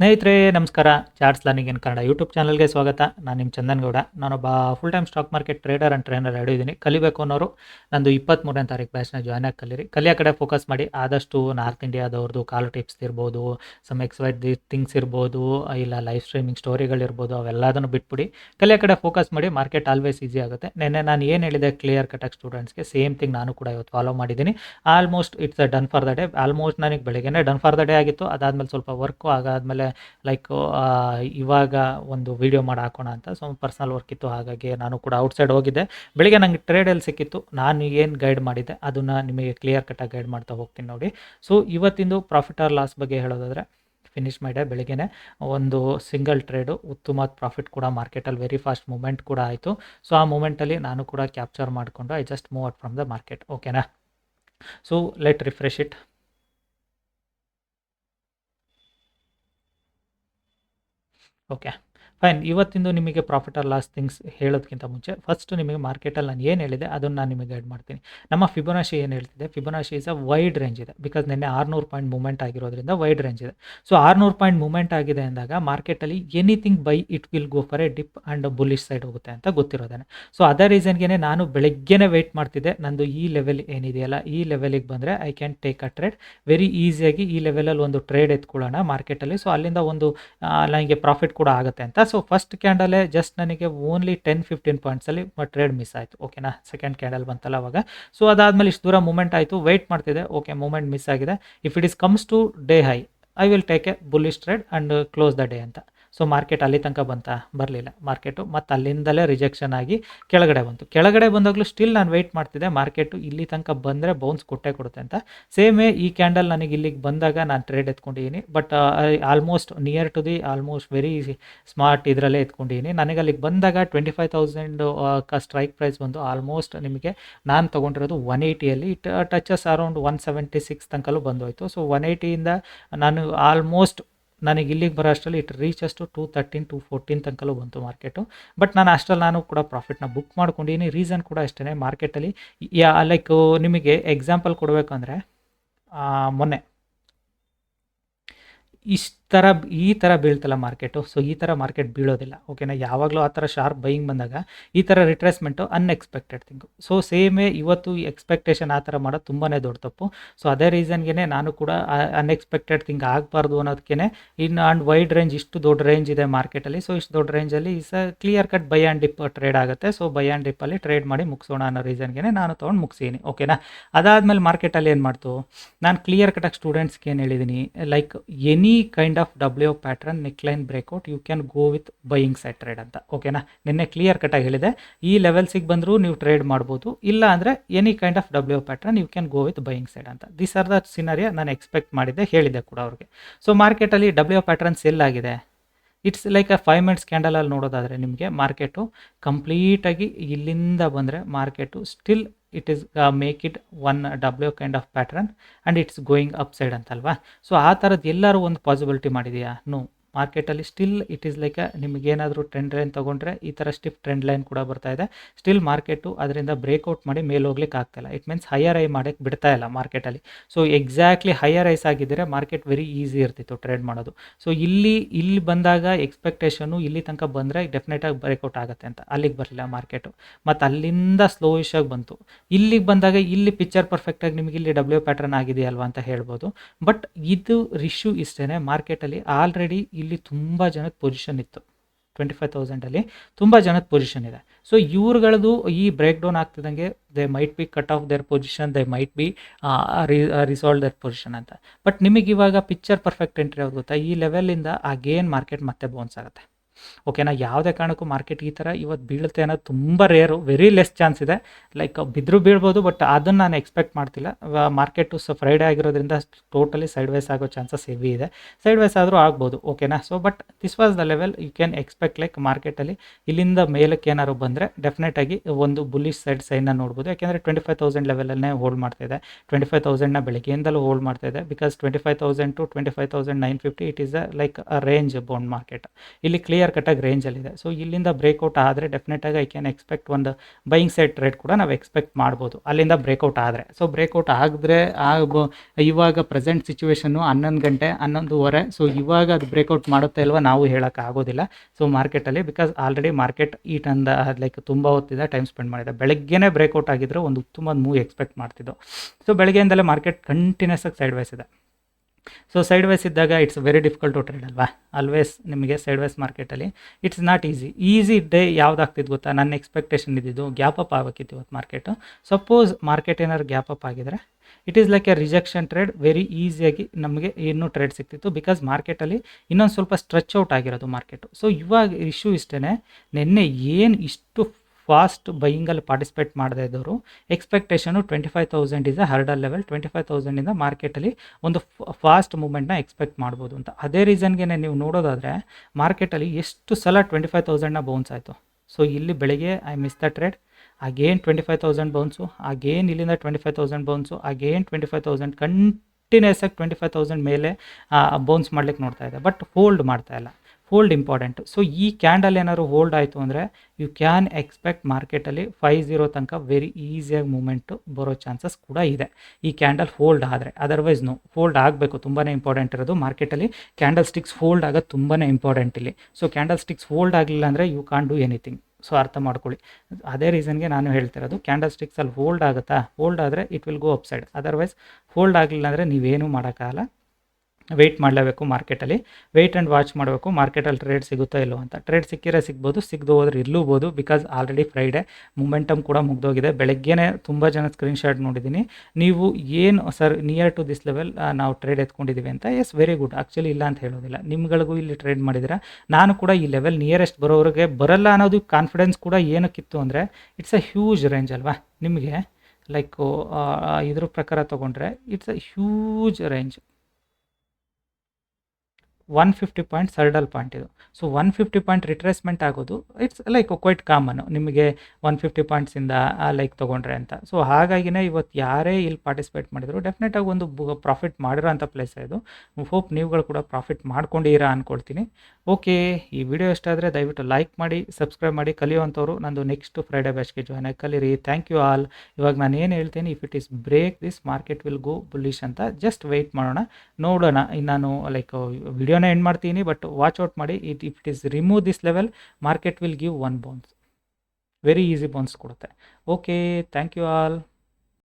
ಸ್ನೇಹಿತರೆ, ನಮಸ್ಕಾರ. Charts learning in Kannada YouTube ಚಾನಲ್ಗೆ ಸ್ವಾಗತ. ನಾನು ನಿಮ್ಮ ಚಂದನ್ ಗೌಡ ನಾನೊಬ್ಬ full time stock market trader and trainer ಎರಡು ಇದ್ದೀನಿ. ಕಲಿಬೇಕು ಅನ್ನೋರು ನಂದು ಇಪ್ಪತ್ತ್ಮೂರನೇ ತಾರೀಕು ಬ್ಯಾಚ್ನ ಜಾಯ್ನ್ ಆಗಿ ಕಲಿರಿ. ಕಲಿಯೋ ಕಡೆ ಫೋಕಸ್ ಮಾಡಿ. ಆದಷ್ಟು ನಾರ್ತ್ ಇಂಡಿಯಾದವ್ರದ್ದು ಕಾಲು ಟಿಪ್ಸ್ ಇರ್ಬೋದು ಸಮ್ ಎಕ್ಸ್ವೈಟ್ ದಿ ಥಿಂಗ್ಸ್ ಇರ್ಬೋದು, ಇಲ್ಲ ಲೈವ್ ಸ್ಟ್ರೀಮಿಂಗ್ ಸ್ಟೋರಿಗಳಿರ್ಬೋದು ಅವೆಲ್ಲದನ್ನು ಬಿಟ್ಬಿಡಿ. ಕಲಿಯೋ ಕಡೆ ಫೋಕಸ್ ಮಾಡಿ. ಮಾರ್ಕೆಟ್ ಆಲ್ವೇಸ್ ಈಸಿ ಆಗುತ್ತೆ. ನೆನ್ನೆ ನಾನು ಏನು ಹೇಳಿದೆ ಕ್ಲಿಯರ್ ಕಟಾಗಿ ಸ್ಟೂಡೆಂಟ್ಸ್ಗೆ ಸೇಮ್ ಥಿಂಗ್ ನಾನು ಕೂಡ ಇವತ್ತು ಫಾಲೋ ಮಾಡಿದ್ದೀನಿ. Almost it's done for the day almost ನನಗೆ ಬೆಳಗ್ಗೆನೇ ಡನ್ ಫಾರ್ ದ ಡೇ ಆಗಿತ್ತು. ಅದಾದಮೇಲೆ ಸ್ವಲ್ಪ ವರ್ಕು ಆಗಾದಮೇಲೆ ಲೈಕ್ ಇವಾಗ ಒಂದು ವೀಡಿಯೋ ಮಾಡಿ ಹಾಕೋಣ ಅಂತ. ಸೊ ಪರ್ಸ್ನಲ್ ವರ್ಕ್ ಇತ್ತು. ಹಾಗಾಗಿ ನಾನು ಕೂಡ ಔಟ್ಸೈಡ್ ಹೋಗಿದ್ದೆ. ಬೆಳಿಗ್ಗೆ ನನಗೆ ಟ್ರೇಡಲ್ಲಿ ಸಿಕ್ಕಿತ್ತು. ನಾನು ಏನು ಗೈಡ್ ಮಾಡಿದ್ದೆ, ಅದನ್ನು ನಿಮಗೆ ಕ್ಲಿಯರ್ ಕಟ್ಟಾಗಿ ಗೈಡ್ ಮಾಡ್ತಾ ಹೋಗ್ತೀನಿ ನೋಡಿ. ಸೊ ಇವತ್ತಿಂದು ಪ್ರಾಫಿಟ್ ಆರ್ ಲಾಸ್ ಬಗ್ಗೆ ಹೇಳೋದಾದರೆ ಫಿನಿಶ್ ಮಾಡಿದೆ ಬೆಳಿಗ್ಗೆ ಒಂದು ಸಿಂಗಲ್ ಟ್ರೇಡು ಉತ್ತಮ ಪ್ರಾಫಿಟ್ ಕೂಡ ಮಾರ್ಕೆಟಲ್ಲಿ ವೆರಿ ಫಾಸ್ಟ್ ಮೂಮೆಂಟ್ ಕೂಡ ಆಯಿತು. ಸೊ ಆ ಮೂಮೆಂಟಲ್ಲಿ ನಾನು ಕೂಡ ಕ್ಯಾಪ್ಚರ್ ಮಾಡಿಕೊಂಡು I just move out from the market ಓಕೆನಾ so let refresh it okay fine ಇವತ್ತಿಂದು ನಿಮಗೆ ಪ್ರಾಫಿಟ್ ಆರ್ ಲಾಸ್ ಥಿಂಗ್ಸ್ ಹೇಳೋದಕ್ಕಿಂತ ಮುಂಚೆ ಫಸ್ಟ್ ನಿಮಗೆ ಮಾರ್ಕೆಟಲ್ಲಿ ನಾನು ಏನು ಹೇಳಿದೆ, ಅದನ್ನು ನಾನು ನಿಮಗೆ ಗೈಡ್ ಮಾಡ್ತೀನಿ. ನಮ್ಮ ಫಿಬೊನಾಶಿ ಏನು ಹೇಳ್ತಿದೆ? Fibonacci is a wide range ಇದೆ. ಬಿಕಾಸ್ ನಿನ್ನೆ ಆರುನೂರು ಪಾಯಿಂಟ್ ಮೂಮೆಂಟ್ ಆಗಿರೋದ್ರಿಂದ ವೈಡ್ ರೇಂಜ್ ಇದೆ. ಸೊ ಆರುನೂರು ಪಾಯಿಂಟ್ ಮೂಮೆಂಟ್ ಆಗಿದೆ ಅಂದಾಗ ಮಾರ್ಕೆಟಲ್ಲಿ anything buy it will go for a dip and bullish side ಹೋಗುತ್ತೆ ಅಂತ ಗೊತ್ತಿರೋದಾನೆ. ಸೊ ಅದೇ ರೀಸನ್ಗೆ ನಾನು ಬೆಳಗ್ಗೆನೇ ವೆಯ್ಟ್ ಮಾಡ್ತಿದ್ದೆ. ನಂದು ಈ ಲೆವೆಲ್ ಏನಿದೆಯಲ್ಲ, ಈ ಲೆವೆಲಿಗೆ ಬಂದರೆ I can take a trade very ಈಸಿಯಾಗಿ ಈ ಲೆವೆಲಲ್ಲಿ ಒಂದು ಟ್ರೇಡ್ ಎತ್ಕೊಳ್ಳೋಣ ಮಾರ್ಕೆಟಲ್ಲಿ ಸೊ ಅಲ್ಲಿಂದ ಒಂದು ನನಗೆ ಪ್ರಾಫಿಟ್ ಕೂಡ ಆಗುತ್ತೆ ಅಂತ ಸೊ ಫಸ್ಟ್ ಕ್ಯಾಂಡಲೇ ಜಸ್ಟ್ ನನಗೆ ಓನ್ಲಿ ಟೆನ್ ಫಿಫ್ಟೀನ್ ಪಾಯಿಂಟ್ಸಲ್ಲಿ ಟ್ರೇಡ್ ಮಿಸ್ ಆಯಿತು. ಓಕೆನಾ ಸೆಕೆಂಡ್ ಕ್ಯಾಂಡಲ್ ಬಂತಲ್ಲ ಅವಾಗ. ಸೊ ಅದಾದಮೇಲೆ ಇಷ್ಟು ದೂರ ಮೂಮೆಂಟ್ ಆಯಿತು. ವೆಯ್ಟ್ ಮಾಡ್ತಿದೆ ಓಕೆ ಮೂಮೆಂಟ್ ಮಿಸ್ ಆಗಿದೆ. If it is comes to day high I will take a bullish trade and close the day ಅಂತ. ಸೊ ಮಾರ್ಕೆಟ್ ಅಲ್ಲಿ ತನಕ ಬಂತಾ, ಬರಲಿಲ್ಲ. ಮಾರ್ಕೆಟು ಮತ್ತು ಅಲ್ಲಿಂದಲೇ ರಿಜೆಕ್ಷನ್ ಆಗಿ ಕೆಳಗಡೆ ಬಂತು. ಕೆಳಗಡೆ ಬಂದಾಗಲೂ ಸ್ಟಿಲ್ ನಾನು ವೆಯ್ಟ್ ಮಾಡ್ತಿದ್ದೆ. ಮಾರ್ಕೆಟು ಇಲ್ಲಿ ತನಕ ಬಂದರೆ ಬೌನ್ಸ್ ಕೊಟ್ಟೆ ಕೊಡುತ್ತೆ ಅಂತ. ಸೇಮೇ ಈ ಕ್ಯಾಂಡಲ್ ನನಗೆ ಇಲ್ಲಿಗೆ ಬಂದಾಗ ನಾನು trade ಎತ್ಕೊಂಡಿದ್ದೀನಿ but almost near to the almost very smart ಇದರಲ್ಲೇ ಎತ್ಕೊಂಡಿದ್ದೀನಿ ನನಗೆ ಅಲ್ಲಿಗೆ ಬಂದಾಗ twenty five thousand strike price ಬಂದು ಆಲ್ಮೋಸ್ಟ್ ನಿಮಗೆ ನಾನು ತೊಗೊಂಡಿರೋದು one ಏಯ್ಟಿಯಲ್ಲಿ it touches around one seventy six ತನಕಲ್ಲೂ ಬಂದೋಯ್ತು. ಸೊ ಒನ್ ಏಯ್ಟಿಯಿಂದ ನಾನು ಆಲ್ಮೋಸ್ಟ್ ನನಗೆ ಇಲ್ಲಿಗೆ ಬರೋ ಅಷ್ಟರಲ್ಲಿ ಇಟ್ ರೀಚ್ ಅಷ್ಟು ಟೂ ತರ್ಟೀನ್ ಟು ಫೋರ್ಟೀನ್ ತನಕಲ್ಲೂ ಬಂತು ಮಾರ್ಕೆಟು ಬಟ್ ನಾನು ಅಷ್ಟರಲ್ಲಿ ನಾನು ಕೂಡ ಪ್ರಾಫಿಟ್ನ ಬುಕ್ ಮಾಡ್ಕೊಂಡಿದ್ದೀನಿ. ರೀಸನ್ ಕೂಡ ಅಷ್ಟೇ ಮಾರ್ಕೆಟಲ್ಲಿ ಯಾ ಲೈಕ್ ನಿಮಗೆ ಎಕ್ಸಾಂಪಲ್ ಕೊಡಬೇಕಂದ್ರೆ ಮೊನ್ನೆ. ಇಷ್ಟು ಥರ ಈ ಥರ ಬೀಳ್ತಲ್ಲ ಮಾರ್ಕೆಟು ಸೊ ಈ ಥರ ಮಾರ್ಕೆಟ್ ಬೀಳೋದಿಲ್ಲ. ಓಕೆನಾ ಯಾವಾಗಲೂ ಆ ಥರ ಶಾರ್ಪ್ ಬೈಯಿಂಗ್ ಬಂದಾಗ ಈ ಥರ ರಿಟ್ರೆಸ್ಮೆಂಟು ಅನ್ಎಕ್ಸ್ಪೆಕ್ಟೆಡ್ ಥಿಂಗು ಸೊ ಸೇಮೇ ಇವತ್ತು ಈ ಎಕ್ಸ್ಪೆಕ್ಟೇಷನ್ ಆ ಥರ ಮಾಡೋದು ತುಂಬಾ ದೊಡ್ಡ ತಪ್ಪು. ಸೊ ಅದೇ ರೀಸನ್ಗೆ ನಾನು ಕೂಡ ಅನ್ಎಕ್ಸ್ಪೆಕ್ಟೆಡ್ ಥಿಂಗ್ ಆಗಬಾರ್ದು ಅನ್ನೋದಕ್ಕೆ ಇನ್ನು ಆ್ಯಂಡ್ ವೈಡ್ ರೇಂಜ್ ಇಷ್ಟು ದೊಡ್ಡ ರೇಂಜ್ ಇದೆ ಮಾರ್ಕೆಟಲ್ಲಿ ಸೊ ಇಷ್ಟು ದೊಡ್ಡ ರೇಂಜಲ್ಲಿ is clear cut buy and dip trade ಆಗುತ್ತೆ. ಸೊ ಬೈ ಆ್ಯಂಡ್ ಡಿಪ್ಪಲ್ಲಿ ಟ್ರೇಡ್ ಮಾಡಿ ಮುಗಿಸೋಣ ಅನ್ನೋ ರೀಸನ್ಗೆ ನಾನು ತೊಗೊಂಡು ಮುಗಿಸೀನಿ. ಓಕೆನಾ ಅದಾದಮೇಲೆ ಮಾರ್ಕೆಟಲ್ಲಿ ಏನು ಮಾಡ್ತು? ನಾನು ಕ್ಲಿಯರ್ ಕಟಾಗಿ ಸ್ಟೂಡೆಂಟ್ಸ್ಗೆ ಏನು ಹೇಳಿದ್ದೀನಿ like any kind of W pattern neckline breakout you can go with buying side trade ಅಂತ. ಓಕೆನಾ ನಿನ್ನೆ ಕ್ಲಿಯರ್ ಕಟ್ಟಾಗಿ ಹೇಳಿದೆ. ಈ ಲೆವೆಲ್ಸಿಗೆ ಬಂದರೂ ನೀವು ಟ್ರೇಡ್ ಮಾಡ್ಬೋದು. ಇಲ್ಲ ಅಂದರೆ any kind of W pattern you can go with buying side ಅಂತ. ದಿಸ್ ಆರ್ ದ ಸಿನಾರಿಯ ನಾನು ಎಕ್ಸ್ಪೆಕ್ಟ್ ಮಾಡಿದ್ದೆ ಹೇಳಿದೆ ಕೂಡ ಅವ್ರಿಗೆ. ಸೊ ಮಾರ್ಕೆಟಲ್ಲಿ ಡಬ್ಲ್ಯೂ ಪ್ಯಾಟ್ರನ್ ಸೆಲ್ ಆಗಿದೆ. It's like a five minutes ಕ್ಯಾಂಡಲಲ್ಲಿ ನೋಡೋದಾದರೆ ನಿಮಗೆ ಮಾರ್ಕೆಟು ಕಂಪ್ಲೀಟಾಗಿ ಇಲ್ಲಿಂದ ಬಂದರೆ market still it is make it one W kind of pattern and it's going up side ಅಂತಲ್ವಾ? So ಆ ಥರದ್ದು ಎಲ್ಲರೂ ಒಂದು ಪಾಸಿಬಿಲಿಟಿ ಮಾಡಿದೆಯಾ? ನೋ ಮಾರ್ಕೆಟಲ್ಲಿ ಸ್ಟಿಲ್ ಇಟ್ ಈಸ್ ಲೈಕ್ ನಿಮಗೇನಾದರೂ ಟ್ರೆಂಡ್ ಲೈನ್ ತೊಗೊಂಡ್ರೆ ಈ ಥರ ಸ್ಟಿಫ್ ಟ್ರೆಂಡ್ ಲೈನ್ ಕೂಡ ಬರ್ತಾ ಇದೆ. ಸ್ಟಿಲ್ ಮಾರ್ಕೆಟು ಅದರಿಂದ ಬ್ರೇಕ್ಔಟ್ ಮಾಡಿ ಮೇಲೆ ಹೋಗ್ಲಿಕ್ಕೆ ಆಗ್ತಾಯಿಲ್ಲ ಇಟ್ ಮೀನ್ಸ್ ಹೈಯರ್ ಐ ಮಾಡೋಕ್ಕೆ ಬಿಡ್ತಾ ಇಲ್ಲ ಮಾರ್ಕೆಟಲ್ಲಿ. ಸೊ ಎಕ್ಸಾಕ್ಟ್ಲಿ ಹೈಯರ್ ಐಸ್ ಆಗಿದ್ದರೆ ಮಾರ್ಕೆಟ್ ವೆರಿ ಈಸಿ ಇರ್ತಿತ್ತು ಟ್ರೇಡ್ ಮಾಡೋದು. ಸೊ ಇಲ್ಲಿ ಇಲ್ಲಿ ಬಂದಾಗ ಎಕ್ಸ್ಪೆಕ್ಟೇಷನು ಇಲ್ಲಿ ತನಕ ಬಂದರೆ ಡೆಫಿನೆಟಾಗಿ ಬ್ರೇಕ್ಔಟ್ ಆಗುತ್ತೆ ಅಂತ. ಅಲ್ಲಿಗೆ ಬರಲಿಲ್ಲ ಮಾರ್ಕೆಟು ಮತ್ತು ಅಲ್ಲಿಂದ ಸ್ಲೋಯಿಶ್ ಆಗಿ ಬಂತು. ಇಲ್ಲಿಗೆ ಬಂದಾಗ ಇಲ್ಲಿ ಪಿಕ್ಚರ್ ಪರ್ಫೆಕ್ಟಾಗಿ ನಿಮಗೆ ಇಲ್ಲಿ ಡಬ್ಲ್ಯೂ ಪ್ಯಾಟ್ರನ್ ಆಗಿದೆಯಲ್ವಾ ಅಂತ ಹೇಳ್ಬೋದು. ಬಟ್ ಇದು ರಿಶ್ಯೂ ಇಷ್ಟೇ ಮಾರ್ಕೆಟಲ್ಲಿ ಆಲ್ರೆಡಿ ಇಲ್ಲಿ ತುಂಬ ಜನದ ಪೊಸಿಷನ್ ಇತ್ತು. ಟ್ವೆಂಟಿ ಫೈವ್ ತೌಸಂಡಲ್ಲಿ ತುಂಬ ಜನದ ಪೊಸಿಷನ್ ಇದೆ. ಸೊ ಇವ್ರುಗಳದು ಈ break down ಆಗ್ತಿದ್ದಂಗೆ they might be cut off their position they might be resolve their position ಅಂತ. ಬಟ್ ನಿಮಗೆ ಇವಾಗ ಪಿಕ್ಚರ್ ಪರ್ಫೆಕ್ಟ್ ಎಂಟ್ರಿ ಯಾವ್ದು ಗೊತ್ತಾ? ಈ ಲೆವೆಲಿಂದ ಆ ಗೇನ್ ಮಾರ್ಕೆಟ್ ಮತ್ತೆ ಬೌನ್ಸ್ ಆಗುತ್ತೆ. ಓಕೆನಾ ಯಾವುದೇ ಕಾರಣಕ್ಕೂ ಮಾರ್ಕೆಟ್ ಈ ಥರ ಇವತ್ತು ಬೀಳುತ್ತೆ ಅನ್ನೋದು ತುಂಬ ರೇರು ವೆರಿ ಲೆಸ್ ಚಾನ್ಸ್ ಇದೆ. ಲೈಕ್ ಬಿದ್ದರೂ ಬೀಳ್ಬೋದು ಬಟ್ ಅದನ್ನು ನಾನು ಎಕ್ಸ್ಪೆಕ್ಟ್ ಮಾಡ್ತಿಲ್ಲ. ಮಾರ್ಕೆಟು ಸೊ ಫ್ರೈಡೇ ಆಗಿರೋದ್ರಿಂದ ಟೋಟಲಿ ಸೈಡ್ ವೈಸ್ ಆಗೋ ಚಾನ್ಸಸ್ ಹೆವಿ ಇದೆ. ಸೈಡ್ ವೈಸ್ ಆದರೂ ಆಗ್ಬೋದು ಓಕೆನಾ so but this was the level you can expect like ಮಾರ್ಕೆಟಲ್ಲಿ ಇಲ್ಲಿಂದ ಮೇಲಕ್ಕೆ ಏನಾದ್ರು ಬಂದರೆ ಡೆಫಿನೆಟಾಗಿ ಒಂದು ಬುಲ್ಲಿಶ್ ಸೈಡ್ ಸೈನ್ನ ನೋಡ್ಬೋದು. ಯಾಕೆಂದರೆ ಟ್ವೆಂಟಿ ಫೈವ್ ತೌಸಂಡ್ ಲೆವೆಲಲ್ಲೇ ಹೋಲ್ಡ್ ಮಾಡ್ತಾ ಇದೆ. ಟ್ವೆಂಟಿ ಫೈವ್ ತೌಸಂಡ್ನ ಬೆಳಗ್ಗೆಯಿಂದಲೂ ಹೋಲ್ಡ್ ಮಾಡ್ತಾ ಇದೆ. Because twenty five thousand to twenty five thousand nine fifty it is a like a range bound market ಇಲ್ಲಿ ಕ್ಲಿಯರ್ ಕ್ಲಿಯರ್ ಕಟ್ಟಾಗಿ ರೇಂಜಲ್ಲಿದೆ ಸೊ ಇಲ್ಲಿಂದ ಬ್ರೇಕ್ಔಟ್ ಆದರೆ ಡೆಫಿನೆಟಾಗಿ ಐ ಕ್ಯಾನ್ ಎಕ್ಸ್ಪೆಕ್ಟ್ ಒಂದು ಬೈಯಿಂಗ್ ಸೆಟ್ ರೇಟ್ ಕೂಡ ನಾವು ಎಕ್ಸ್ಪೆಕ್ಟ್ ಮಾಡ್ಬೋದು. ಅಲ್ಲಿಂದ ಬ್ರೇಕ್ಔಟ್ ಆದರೆ. ಸೊ ಬ್ರೇಕ್ಔಟ್ ಆಗಿದ್ರೆ ಆಗ ಇವಾಗ ಪ್ರೆಸೆಂಟ್ ಸಿಚುವೇಶನ್ನು ಹನ್ನೊಂದು ಗಂಟೆ, ಹನ್ನೊಂದುವರೆ. ಸೊ ಇವಾಗ ಅದು ಬ್ರೇಕ್ಔಟ್ ಮಾಡುತ್ತೆ ಇಲ್ವಾ ನಾವು ಹೇಳೋಕ್ಕೆ ಆಗೋದಿಲ್ಲ. ಸೊ ಮಾರ್ಕೆಟಲ್ಲಿ ಬಿಕಾಸ್ ಆಲ್ರೆಡಿ ಮಾರ್ಕೆಟ್ ಈ ಟಂದ ಲೈಕ್ ತುಂಬ ಹೊತ್ತಿದೆ ಟೈಮ್ ಸ್ಪೆಂಡ್ ಮಾಡಿದೆ. ಬೆಳಗ್ಗೆನೇ ಬ್ರೇಕ್ಔಟ್ ಆಗಿದ್ರೆ ಒಂದು ಉತ್ತಮ ಮೂವ್ ಎಕ್ಸ್ಪೆಕ್ಟ್ ಮಾಡ್ತಿದ್ದು. ಸೊ ಬೆಳಗ್ಗೆಯಿಂದಲೇ ಮಾರ್ಕೆಟ್ ಕಂಟಿನ್ಯೂಸ್ ಆಗಿ ಸೈಡ್ ವೈಸ್ ಇದೆ. ಸೊ ಸೈಡ್ ವೈಸ್ ಇದ್ದಾಗ it's very difficult to trade ಅಲ್ವಾ? ಆಲ್ವೇಸ್ ನಿಮಗೆ ಸೈಡ್ ವೈಸ್ ಮಾರ್ಕೆಟಲ್ಲಿ it's not easy easy day ಯಾವ್ದಾಗ್ತಿದ್ದು ಗೊತ್ತಾ? ನನ್ನ ಎಕ್ಸ್ಪೆಕ್ಟೇಷನ್ ಇದ್ದಿದ್ದು ಗ್ಯಾಪ್ ಅಪ್ ಆಗಬೇಕಿತ್ತು ಇವತ್ತು ಮಾರ್ಕೆಟು ಸಪೋಸ್ ಮಾರ್ಕೆಟ್ ಏನಾದ್ರು ಗ್ಯಾಪ್ ಅಪ್ ಆಗಿದ್ರೆ it is like a rejection trade very ಈಸಿಯಾಗಿ ನಮಗೆ ಇನ್ನೂ ಟ್ರೇಡ್ ಸಿಗ್ತಿತ್ತು ಬಿಕಾಸ್ ಮಾರ್ಕೆಟಲ್ಲಿ ಇನ್ನೊಂದು ಸ್ವಲ್ಪ ಸ್ಟ್ರೆಚ್ ಔಟ್ ಆಗಿರೋದು ಮಾರ್ಕೆಟು ಸೊ ಇವಾಗ ಇಶ್ಯೂ ಇಷ್ಟೇ ನಿನ್ನೆ ಏನು ಇಷ್ಟು ಫಾಸ್ಟ್ ಬೈಯಿಂಗಲ್ಲಿ ಪಾರ್ಟಿಸಿಪೇಟ್ ಮಾಡದೇ ಇದ್ದವರು expectation twenty five thousand is a hurdle level twenty five ತೌಸಂಡಿಂದ ಮಾರ್ಕೆಟಲ್ಲಿ ಒಂದು ಫಾಸ್ಟ್ ಮೂಮೆಂಟ್ನ ಎಕ್ಸ್ಪೆಕ್ಟ್ ಮಾಡ್ಬೋದು ಅಂತ. ಅದೇ ರೀಸನ್ಗೆ ನೀವು ನೋಡೋದಾದರೆ ಮಾರ್ಕೆಟಲ್ಲಿ ಎಷ್ಟು ಸಲ ಟ್ವೆಂಟಿ ಫೈವ್ ತೌಸಂಡ್ನ ಬೌನ್ಸ್ ಆಯಿತು. ಸೊ ಇಲ್ಲಿ ಬೆಳಗ್ಗೆ I miss the trade again twenty five thousand bounce again ಇಲ್ಲಿಂದ twenty five thousand bounce again twenty five thousand continues ಆಗಿ ಟ್ವೆಂಟಿ ಫೈವ್ ತೌಸಂಡ್ ಮೇಲೆ ಬೌನ್ಸ್ ಮಾಡ್ಲಿಕ್ಕೆ ನೋಡ್ತಾ ಇದೆ ಬಟ್ ಹೋಲ್ಡ್ ಮಾಡ್ತಾ ಇಲ್ಲ. ಹೋಲ್ಡ್ ಇಂಪಾರ್ಟೆಂಟ್ ಸೊ ಈ ಕ್ಯಾಂಡಲ್ ಏನಾದ್ರು ಹೋಲ್ಡ್ ಆಯಿತು ಅಂದರೆ ಯು ಕ್ಯಾನ್ ಎಕ್ಸ್ಪೆಕ್ಟ್ ಮಾರ್ಕೆಟಲ್ಲಿ ಫೈವ್ ಝೀರೋ ತನಕ ವೆರಿ ಈಸಿಯಾಗಿ ಮೂಮೆಂಟು ಬರೋ ಚಾನ್ಸಸ್ ಕೂಡ ಇದೆ. ಈ ಕ್ಯಾಂಡಲ್ ಹೋಲ್ಡ್ ಆದರೆ. ಅದರ್ವೈಸ್ ನೋ ಹೋಲ್ಡ್ ಆಗಬೇಕು. ತುಂಬಾ ಇಂಪಾರ್ಟೆಂಟ್ ಇರೋದು ಮಾರ್ಕೆಟಲ್ಲಿ ಕ್ಯಾಂಡಲ್ ಸ್ಟಿಕ್ಸ್ ಹೋಲ್ಡ್ ಆಗೋದು ತುಂಬಾ ಇಂಪಾರ್ಟೆಂಟ್ ಇಲ್ಲಿ. ಸೊ ಕ್ಯಾಂಡಲ್ ಸ್ಟಿಕ್ಸ್ ಹೋಲ್ಡ್ ಆಗಲಿಲ್ಲ ಅಂದರೆ you can do anything so ಅರ್ಥ ಮಾಡ್ಕೊಳ್ಳಿ. ಅದೇ ರೀಸನ್ಗೆ ನಾನು ಹೇಳ್ತಿರೋದು ಕ್ಯಾಂಡಲ್ ಸ್ಟಿಕ್ಸಲ್ಲಿ ಹೋಲ್ಡ್ ಆಗುತ್ತಾ? ಹೋಲ್ಡ್ ಆದರೆ it will go upside otherwise hold ಆಗಲಿಲ್ಲ ಅಂದರೆ ನೀವೇನು ಮಾಡೋಕ್ಕಾಗಲ್ಲ. ವೆಯ್ಟ್ ಮಾಡಲೇಬೇಕು ಮಾರ್ಕೆಟಲ್ಲಿ ವೆಯ್ಟ್ ಆ್ಯಂಡ್ ವಾಚ್ ಮಾಡಬೇಕು ಮಾರ್ಕೆಟಲ್ಲಿ ಟ್ರೇಡ್ ಸಿಗುತ್ತೋ ಇಲ್ಲೋ ಅಂತ. ಟ್ರೇಡ್ ಸಿಕ್ಕಿದ್ರೆ ಸಿಗ್ಬೋದು, ಸಿಗ್ದು ಹೋದ್ರೆ ಇರ್ಲೂಬೋದು ಬಿಕಾಸ್ ಆಲ್ರೆಡಿ ಫ್ರೈಡೆ ಮೂಮೆಂಟಮ್ ಕೂಡ ಮುಗ್ದೋಗಿದೆ. ಬೆಳಗ್ಗೆನೇ ತುಂಬ ಜನ ಸ್ಕ್ರೀನ್ಶಾಟ್ ನೋಡಿದ್ದೀನಿ. ನೀವು ಏನು sir near to this level ನಾವು ಟ್ರೇಡ್ ಎತ್ಕೊಂಡಿದ್ದೀವಿ ಅಂತ? ಎಸ್ ವೆರಿ ಗುಡ್ ಆ್ಯಕ್ಚುಲಿ ಇಲ್ಲ ಅಂತ ಹೇಳೋದಿಲ್ಲ. ನಿಮ್ಗಳಿಗೂ ಇಲ್ಲಿ ಟ್ರೇಡ್ ಮಾಡಿದ್ರೆ ನಾನು ಕೂಡ ಈ ಲೆವೆಲ್ ನಿಯರೆಸ್ಟ್ ಬರೋರಿಗೆ ಬರಲ್ಲ ಅನ್ನೋದು ಕಾನ್ಫಿಡೆನ್ಸ್ ಕೂಡ ಏನಕ್ಕಿತ್ತು ಅಂದರೆ ಇಟ್ಸ್ ಅ ಹ್ಯೂಜ್ ರೇಂಜ್ ಅಲ್ವಾ? ನಿಮಗೆ? ಲೈಕ್ ಇದ್ರ ಪ್ರಕಾರ ತೊಗೊಂಡ್ರೆ it's a huge range one fifty point hurdle point ಇದು. So one fifty point retracement ಆಗೋದು ಇಟ್ಸ್ ಲೈಕ್ ಕ್ವೈಟ್ ಕಾಮನ್ ನಿಮಗೆ ಒನ್ ಫಿಫ್ಟಿ ಪಾಯಿಂಟ್ಸಿಂದ ಲೈಕ್ ತೊಗೊಂಡ್ರೆ ಅಂತ. ಸೊ ಹಾಗಾಗಿನೇ ಇವತ್ತು ಯಾರೇ ಇಲ್ಲಿ ಪಾರ್ಟಿಸಿಪೇಟ್ ಮಾಡಿದ್ರು ಡೆಫಿನೆಟಾಗಿ ಒಂದು ಪ್ರಾಫಿಟ್ ಮಾಡಿರೋ ಅಂಥ ಪ್ಲೇಸ್ ಇದು. ಹೋಪ್ ನೀವುಗಳು ಕೂಡ ಪ್ರಾಫಿಟ್ ಮಾಡ್ಕೊಂಡಿರಾ ಅಂದ್ಕೊಳ್ತೀನಿ ಓಕೆ ಈ ವಿಡಿಯೋ ಇಷ್ಟ ಆದರೆ ದಯವಿಟ್ಟು ಲೈಕ್ ಮಾಡಿ ಸಬ್ಸ್ಕ್ರೈಬ್ ಮಾಡಿ, ಕಲಿಯುವಂಥವ್ರು ನಂದು ನೆಕ್ಸ್ಟ್ ಫ್ರೈಡೇ ಬ್ಯಾಚ್ಗೆ ಜಾಯ್ನ್ ಆಗಿ ಕಲಿರಿ. ಥ್ಯಾಂಕ್ ಯು ಆಲ್ ಇವಾಗ ನಾನು ಏನು ಹೇಳ್ತೀನಿ if it is break this market will go bullish ಅಂತ ಜಸ್ಟ್ ವೆಯ್ಟ್ ಮಾಡೋಣ. ನೋಡೋಣ ನಾನು ಲೈಕ್ ವಿಡಿಯೋನ ಎಂಡ್ ಮಾಡ್ತೀನಿ ಬಟ್ ವಾಚ್ ಔಟ್ ಮಾಡಿ it if it is remove this level market will give one bounce very easy bounce ಕೊಡುತ್ತೆ. Okay thank you all